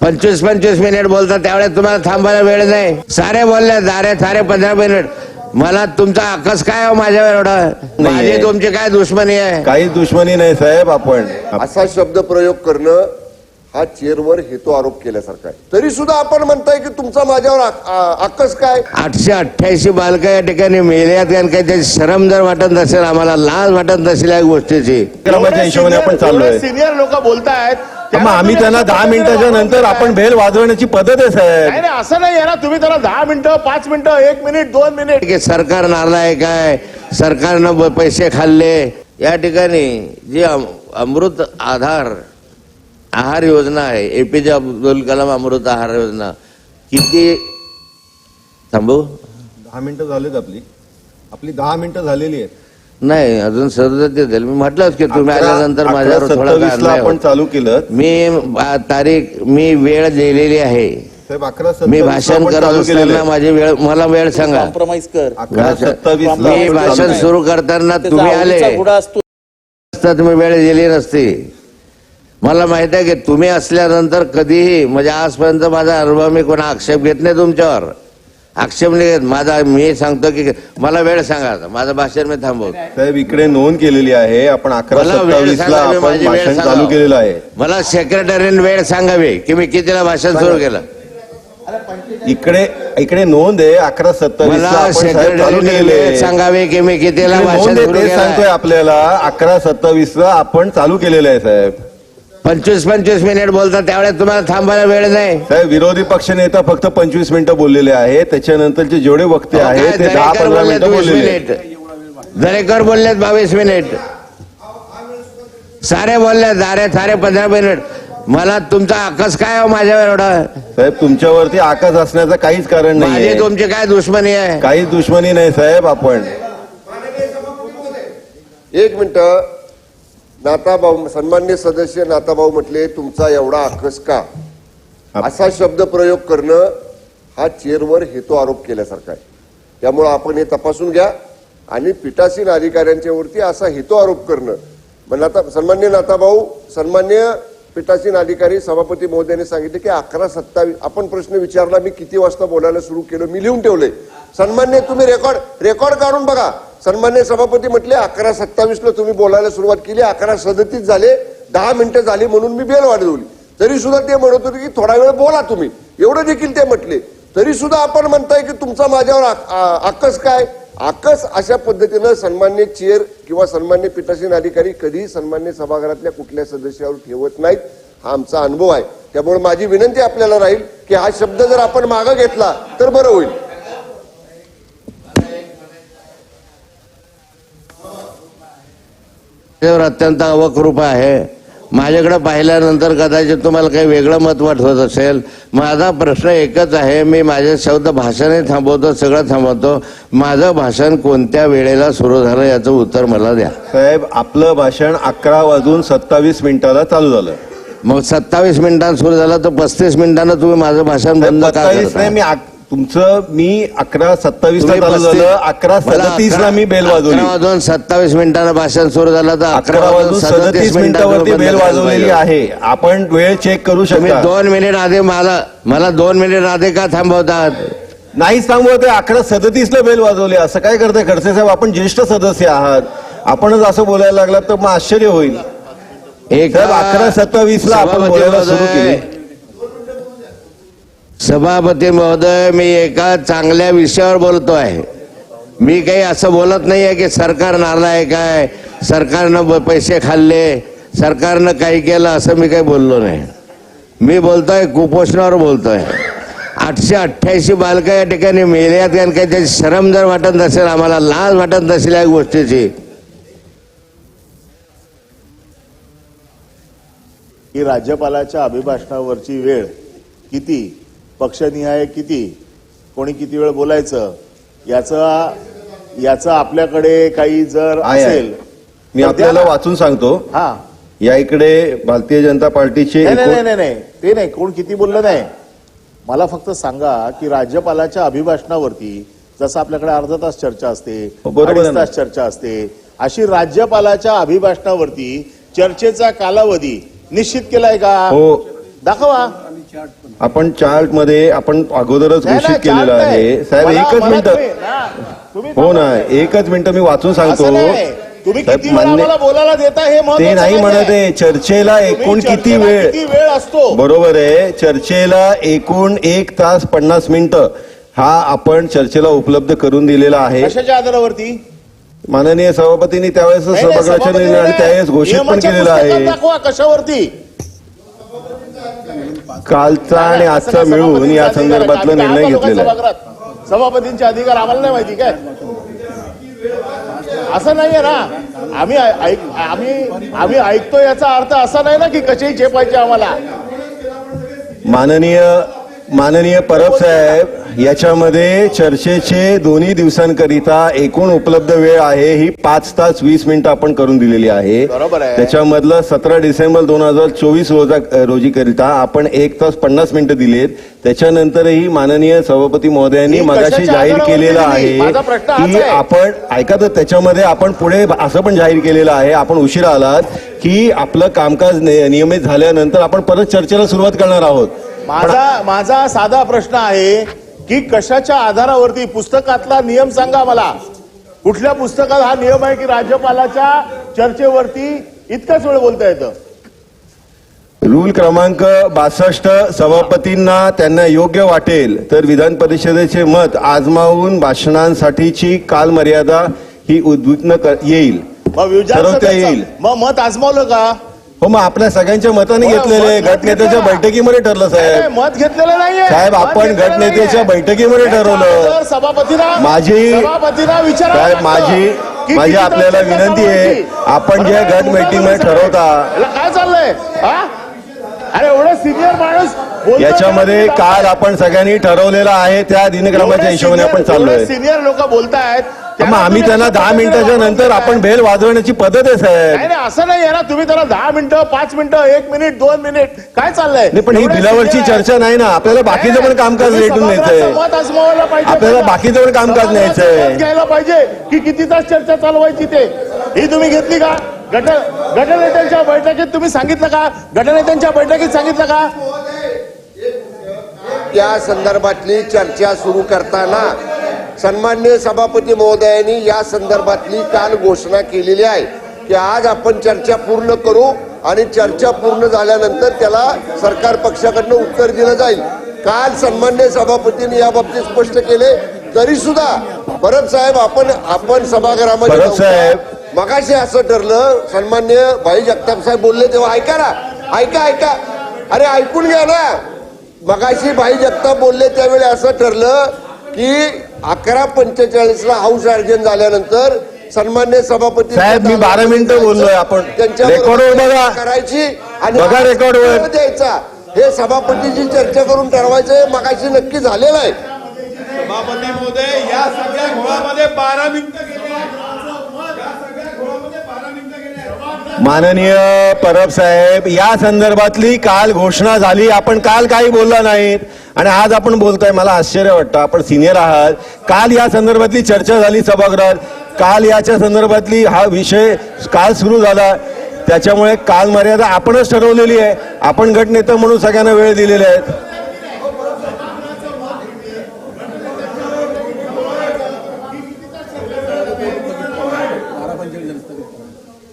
पंचवीस पंचवीस मिनिट बोलतात त्यावेळेस तुम्हाला थांबायला वेळ नाही. सारे बोलले सारे सारे पंधरा मिनिट. मला तुमचा आकस काय हो माझ्यावर एवढा? माझी तुमची काय दुश्मनी आहे? काही दुश्मनी नाही साहेब आपण. असा शब्द प्रयोग करणं हा चेअरवर हेतू आरोप केल्यासारखा आहे. तरी सुद्धा आपण म्हणताय की तुमचा माझ्यावर आकस काय? आठशे अठ्ठ्याऐंशी बालका या ठिकाणी मेल्यात आणि काही त्याची शरम जर वाटत नसेल आम्हाला लाज वाटत नसेल या गोष्टीची. आपण सिनियर लोक बोलतायत मग आम्ही त्यांना दहा मिनिटाच्या नंतर आपण भेल वाजवण्याची पद्धत आहे साहेब. नाही नाही असं नाही आहे ना तुम्ही त्याला दहा मिनिटं पाच मिनिटं एक मिनिट दोन मिनिट. की सरकार नालाय काय सरकारनं ब- पैसे खाल्ले. या ठिकाणी जी अम- अमृत आधार आहार योजना आहे एपीजे अब्दुल कलाम अमृत आहार योजना किती? थांबू. दहा मिनिटं झालीत आपली. आपली दहा मिनिटं झालेली आहेत. नाही अजून सदस्य झाली मी म्हटलंच की तुम्ही आल्यानंतर माझ्यावर थोडा आपण. चालू केलं. मी तारीख मी वेळ दिलेली आहे. साहेब अकरा मी भाषण करत असताना. माझी वेळ मला वेळ सांगा. कॉम्प्रोमाइज कर. अकरा सत्तावीसला मी आपण चालू भाषण केलं. सुरू करताना त्याचा तुम्ही आले. आवडीचा घोडा असतो. असता तुम्ही वेळ दिली नसती. मला माहीत आहे की तुम्ही असल्यानंतर कधीही म्हणजे आजपर्यंत माझा अनुभव मी कोणा आक्षेप घेत नाही तुमच्यावर. आक्षेप नाही घेत माझा मी सांगतो की मला वेळ सांगा माझं भाषण मी थांबवतो. साहेब इकडे नोंद केलेली आहे. आपण अकरा मला वेळ सत्तावीसला सांगा, मी आपण माझी वेळ भाषण सांगा. चालू केलेलं आहे. मला सेक्रेटरीने वेळ सांगावी की मी कितीला भाषण सुरू केलं? इकडे इकडे नोंद आहे. अकरा सत्तावीसला मला आपण साहेब चालू सेक्रेटरीने केलेले वेळ आहे. सांगावे की मी कितीला इकडे भाषण नोंद आहे, सुरू ते सांगतोय केलं आपल्याला. अकरा सत्तावीसला आपण चालू केलेलं आहे साहेब. पंचवीस पंचवीस मिनिट बोलतात त्यावेळेस तुम्हाला थांबायला वेळ नाही. साहेब विरोधी पक्ष नेता फक्त पंचवीस मिनिटं बोललेले आहे त्याच्यानंतरचे जेवढे वक्ते आहेत ते दहा दरेकर पंधरा बोललेत मिनिटं वीस बोललेले मिनिट. दरेकर बोललेत बावीस मिनिट. सारे बोलले सारे सारे पंधरा मिनिट. मला तुमचा आकस काय हो माझ्यावर एवढा? साहेब तुमच्यावरती आकाश असण्याचं काहीच कारण माझी नाही तुमची काय दुश्मनी आहे? काहीच दुश्मनी नाही साहेब आपण. एक मिनिट. नाताभाऊ सन्मान्य सदस्य नाताभाऊ म्हटले तुमचा एवढा आकस का? असा शब्द प्रयोग करणं हा चेअरवर हेतू आरोप केल्यासारखा आहे. त्यामुळं आपण हे तपासून घ्या आणि पीठासीन अधिकाऱ्यांच्या वरती असा हेतू आरोप करणं. मग नाता सन्मान्य नाताभाऊ सन्मान्य पीठासीन अधिकारी सभापती महोदयाने सांगितले की अकरा सत्तावीस आपण प्रश्न विचारला मी किती वाजता बोलायला सुरू केलं मी लिहून ठेवलंय. सन्मान्य तुम्ही रेकॉर्ड रेकॉर्ड काढून बघा. सन्मान्य सभापती म्हटले अकरा सत्तावीसला तुम्ही बोलायला सुरुवात केली अकरा सदतीस झाले दहा मिनिटं झाली म्हणून मी बेल वाढवली तरी सुद्धा ते म्हणत होते की थोडा वेळ बोला तुम्ही. एवढं देखील ते म्हटले. तरी सुद्धा आपण म्हणताय की तुमचा माझ्यावर आकस काय? आकस अशा पद्धतीनं सन्मान्य चेअर किंवा सन्मान्य पीठासीन अधिकारी कधीही सन्मान्य सभागृहातल्या कुठल्या सदस्यावर ठेवत नाहीत. हा आमचा अनुभव आहे. त्यामुळे माझी विनंती आपल्याला राहील की हा शब्द जर आपण मागं घेतला तर बरं होईल. त्यावर अत्यंत अवकृप आहे. माझ्याकडे पाहिल्यानंतर कदाचित तुम्हाला काही वेगळं मत वाटत असेल. माझा प्रश्न एकच आहे मी माझे शब्द भाषणही थांबवतो सगळं थांबवतो. माझं भाषण कोणत्या वेळेला सुरू झालं याचं उत्तर मला द्या. साहेब आपलं भाषण अकरा वाजून सत्तावीस मिनिटाला चालू झालं. मग सत्तावीस मिनिटांत सुरू झालं तर पस्तीस मिनिटांनं तुम्ही माझं भाषण बंद का? नाही मी तुमचं मी अकरा सत्तावीस अकरा सदतीस ला मी बेल अकरा वाजवली. वाजून सत्तावीस मिनिटांनं भाषण सुरू झालं तर अकरा वाजून सदतीस मिनिटावरती बेल वाजवलेली आहे. आपण वेळ चेक करू शकता. दोन मिनिट आधी मला मला दोन मिनिट आधी का थांबवतात? नाही सांगू ते अकरा सदतीस ला बेल वाजवली. असं काय करताय? खडसे साहेब आपण ज्येष्ठ सदस्य आहात. आपणच असं बोलायला लागलात तर मग आश्चर्य होईल. एक साहेब, 11:27 ला आपण बोलायला सुरू महोदय, सभापती महोदय मी एका चांगल्या विषयावर बोलतो आहे मी काही असं बोलत नाही आहे की सरकार नालायक आहे सरकारनं ब- पैसे खाल्ले सरकारनं काही केलं असं मी काही बोललो नाही. मी बोलतोय कुपोषणावर बोलतोय. आठशे अठ्ठ्याऐंशी बालकं या ठिकाणी मेल्यात कारण काही त्याची शरम जर वाटत नसेल आम्हाला लाज वाटत नसेल या गोष्टीची. की राज्यपालाच्या अभिभाषणावरची वेळ किती? पक्षनिहाय किती? कोणी किती वेळ बोलायचं? याचा याचा आपल्याकडे काही जर. असेल मी आपल्याला. वाचून सांगतो. हा. या इकडे भारतीय जनता पार्टीचे नाही नाही नाही नाही. ते नाही. कोण किती बोललं नाही. मला फक्त सांगा की राज्यपालाच्या अभिभाषणावरती जसं आपल्याकडे अर्धा तास चर्चा असते हो, अडीच. तास चर्चा असते अशी राज्यपालाच्या अभिभाषणावरती चर्चेचा कालावधी निश्चित केलाय का? हो. दाखवा. आपण चार्टमध्ये आपण अगोदरच घोषित केलेलं. आहे. साहेब एकच मिनिट. हो ना एकच मिनिट मी वाचून सांगतो. तुम्ही किती मान्य- बोलायला देता हे ते नाही म्हणत. आहे. चर्चेला एकूण किती वेळ? असतो? बरोबर आहे. चर्चेला एकूण एक तास पन्नास मिनिटं. हा आपण चर्चेला उपलब्ध करून दिलेला आहे. कशाच्या आधारावरती? माननीय सभापतींनी त्यावेळेस सभागृहाच्या निर्णय. त्यावेळेस घोषित पण केलेलं आहे. कशावरती? कालचा आणि असं आजचा मिळून या संदर्भातला? निर्णय घेतलेला आहे? सभापतींचे अधिकार आम्हाला नाही माहिती काय असं नाहीये ना आम्ही आम्ही आम्ही ऐकतो याचा अर्थ असा नाही ना की कसेही चेपायचे आम्हाला माननीय माननीय परब साहेब याच्यामध्ये चर्चेचे दोन्ही दिवसांकरिता एकूण उपलब्ध वेळ आहे ही पाच तास वीस मिनिटं आपण करून दिलेली आहे बरोबर आहे. त्याच्यामधलं सतरा डिसेंबर दोन हजार चोवीस रोजा रोजी करिता आपण एक तास पन्नास मिनिटं दिलेत त्याच्यानंतरही माननीय सभापती महोदयांनी मी मगाशी कशाच्या जाहीर केलेलं दिली? आहे माझा प्रश्न हाच की आहे. आपण ऐका तर त्याच्यामध्ये आपण पुढे असं पण जाहीर केलेलं आहे आपण उशिरा आलात की आपलं कामकाज नि- नियमित झाल्यानंतर आपण परत चर्चेला सुरुवात करणार आहोत माझा माझा साधा प्रश्न आहे की कशाच्या आधारावरती पुस्तकातला नियम सांगा मला. कुठल्या पुस्तकात हा नियम आहे की राज्यपालाच्या चर्चेवरती इतकाच वेळ बोलता येतं? रूल क्रमांक बासष्ट सभापतींना त्यांना योग्य वाटेल तर विधान परिषदेचे मत आजमावून भाषणांसाठीची कालमर्यादा ही उद्विग्न येईल. मग मत आजमावलं का? हो मग आपल्या सगळ्यांच्या मताने हो, घेतलेले मत- गटनेत्याच्या. बैठकीमध्ये ठरलं नाही, साहेब. मत घेतलेलं नाहीये. साहेब, मत आपण घेतलेलं गटनेत्याच्या नाहीये. बैठकीमध्ये ठरवलं. अगोदर सभापतीला माझी- सभापतीला विचारा साहेब माझी माझी आपल्याला विनंती आहे आपण जे गट मीटिंगमध्ये ठरवता. काय चाललंय? हा? अरे एवढं सिनियर माणूस याच्यामध्ये? काल आपण सगळ्यांनी ठरवलेलं आहे त्या दिनक्रमाच्या हिशोबाने आपण चाललोय. सिनियर लोक बोलतायत. मग आम्ही त्यांना दहा मिनिटाच्या नंतर आपण बेल वाजवण्याची पद्धत आहे साहेब. असं नाही आहे ना. तुम्ही त्याला दहा मिनिटं पाच मिनिटं एक मिनिट दोन मिनिट काय चाललंय? नाही पण ही बिलावरची. चर्चा नाही ना. आपल्याला बाकीचं पण कामकाज रेटून न्यायचंय. आपल्याला. बाकीचं पण कामकाज न्यायचंय. घ्यायला पाहिजे की किती तास चर्चा चालवायची ते. ही तुम्ही घेतली का? गट गटनेत्यांच्या बैठकीत तुम्ही सांगितलं का? गटनेत्यांच्या बैठकीत सांगितलं का? त्या संदर्भातली चर्चा सुरू करताना सन्मान्य सभापती महोदयांनी या संदर्भातली काल घोषणा केलेली आहे की आज आपण चर्चा पूर्ण करू आणि चर्चा पूर्ण झाल्यानंतर त्याला सरकार पक्षाकडनं उत्तर दिलं जाईल. काल सन्मान्य सभापतींनी या बाबतीत स्पष्ट केले. तरी सुद्धा परब साहेब आपण आपण सभागृहामध्ये. मगाशी असं ठरलं सन्मान्य भाई जगताप साहेब बोलले तेव्हा ऐका ना ऐका ऐका. अरे ऐकून घ्या ना. मगाशी भाई जगताप बोलले त्यावेळी असं ठरलं की अकरा पंचेचाळीस ला हाऊस अर्जन झाल्यानंतर सन्मान्य सभापती साहेब, मी बारा मिनिटं बोललोय आपण. बघा. करायची आणि द्यायचा. हे सभापतीची चर्चा करून ठरवायचं हे मगाशी नक्की झालेलं आहे. सभापती महोदय या सगळ्या घोळामध्ये बारा मिनिटं गेले या सगळ्या घोळामध्ये बारा मिनिटं गेले माननीय परब साहेब या संदर्भातली काल घोषणा झाली. आपण काल काही बोलला नाहीत. आणि आज आपण बोलतोय मला आश्चर्य वाटतं. आपण सिनियर आहात. काल या संदर्भातली चर्चा झाली सभागृहात. काल याच्या संदर्भातली हा विषय काल सुरू झाला. त्याच्यामुळे काल मर्यादा आपणच ठरवलेली आहे. आपण गटनेता म्हणून सगळ्यांना वेळ दिलेले आहेत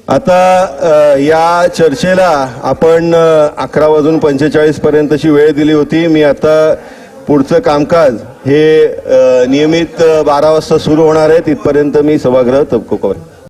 आता या चर्चेला आपण अकरा वाजून पंचेचाळीस पर्यंतची वेळ दिली होती. मी आता पुढचं कामकाज हे नियमित बारा वाजता सुरू होणार आहे. तिथपर्यंत मी सभागृह तबको करेन.